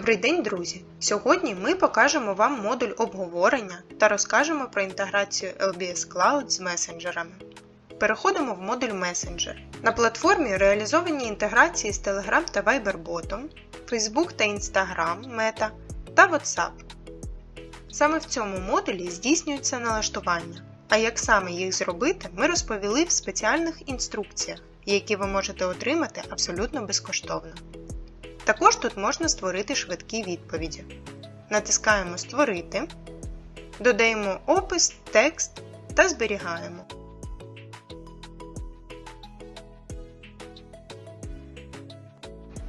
Привіт, друзі! Сьогодні ми покажемо вам модуль обговорення та розкажемо про інтеграцію LBS Cloud з месенджерами. Переходимо в модуль Messenger. На платформі реалізовані інтеграції з Telegram та Viber ботом, Facebook та Instagram, Meta та WhatsApp. Саме в цьому модулі здійснюються налаштування, а як саме їх зробити, ми розповіли в спеціальних інструкціях, які ви можете отримати абсолютно безкоштовно. Також тут можна створити швидкі відповіді. Натискаємо Створити, додаємо опис, текст та зберігаємо.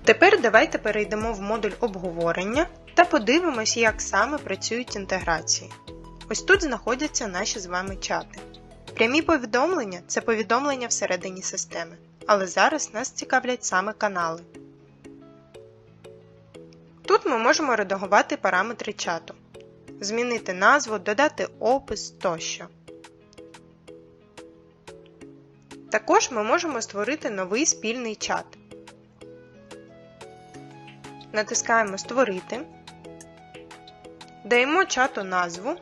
Тепер давайте перейдемо в модуль обговорення та подивимось, як саме працюють інтеграції. Ось тут знаходяться наші з вами чати. Прямі повідомлення це повідомлення всередині системи, але зараз нас цікавлять саме канали. Тут ми можемо редагувати параметри чату, змінити назву, додати опис тощо. Також ми можемо створити новий спільний чат. Натискаємо Створити, даємо чату назву.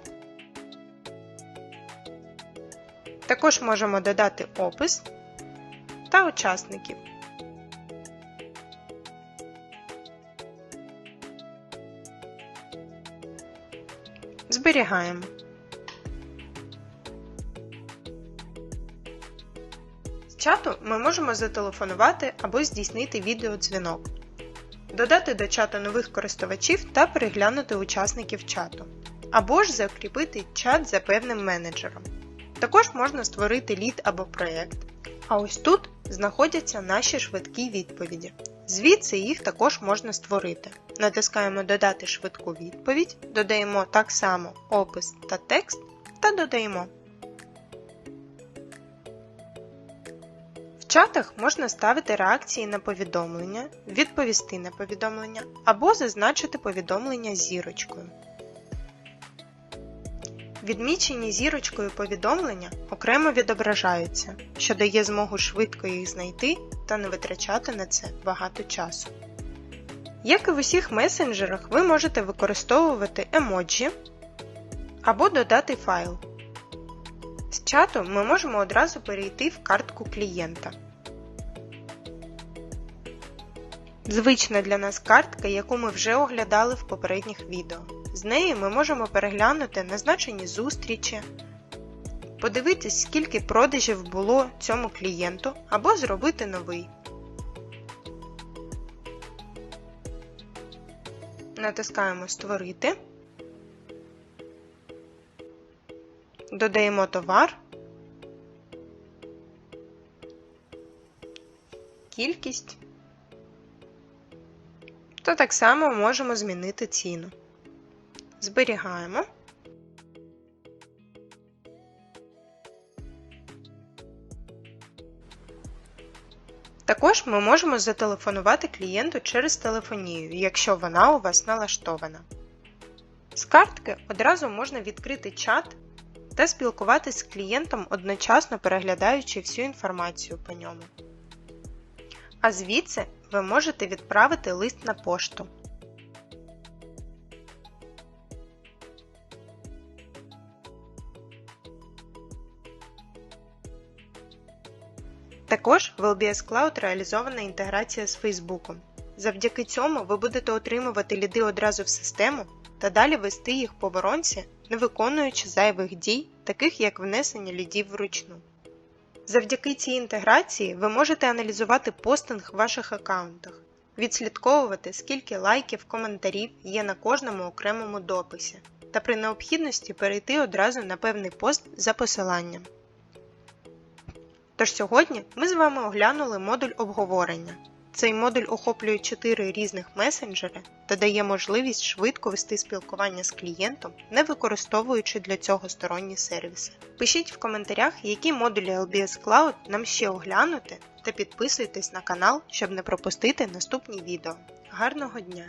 Також можемо додати опис та учасників. Зберігаємо. З чату ми можемо зателефонувати або здійснити відеодзвінок, додати до чату нових користувачів та переглянути учасників чату, або ж закріпити чат за певним менеджером. Також можна створити лід або проєкт. А ось тут знаходяться наші швидкі відповіді. Звідси їх також можна створити. Натискаємо Додати швидку відповідь, додаємо так само опис та текст та додаємо. В чатах можна ставити реакції на повідомлення, відповісти на повідомлення або зазначити повідомлення зірочкою. Відмічені зірочкою повідомлення окремо відображаються, що дає змогу швидко їх знайти та не витрачати на це багато часу. Як і в усіх месенджерах, ви можете використовувати емоджі або додати файл. З чату ми можемо одразу перейти в картку клієнта. Звична для нас картка, яку ми вже оглядали в попередніх відео. З неї ми можемо переглянути назначені зустрічі, подивитись, скільки продажів було цьому клієнту, або зробити новий. Натискаємо Створити, додаємо товар, кількість та так само можемо змінити ціну. Зберігаємо. Також ми можемо зателефонувати клієнту через телефонію, якщо вона у вас налаштована. З картки одразу можна відкрити чат та спілкуватися з клієнтом одночасно переглядаючи всю інформацію по ньому. А звідси ви можете відправити лист на пошту. Також в LBS Cloud реалізована інтеграція з Facebook. Завдяки цьому ви будете отримувати ліди одразу в систему та далі вести їх по воронці, не виконуючи зайвих дій, таких як внесення лідів вручну. Завдяки цій інтеграції ви можете аналізувати постинг в ваших аккаунтах, відслідковувати, скільки лайків, коментарів є на кожному окремому дописі, та при необхідності перейти одразу на певний пост за посиланням. Тож сьогодні ми з вами оглянули модуль обговорення. Цей модуль охоплює 4 різних месенджери та дає можливість швидко вести спілкування з клієнтом, не використовуючи для цього сторонні сервіси. Пишіть в коментарях, які модулі LBS Cloud нам ще оглянути, та підписуйтесь на канал, щоб не пропустити наступні відео. Гарного дня!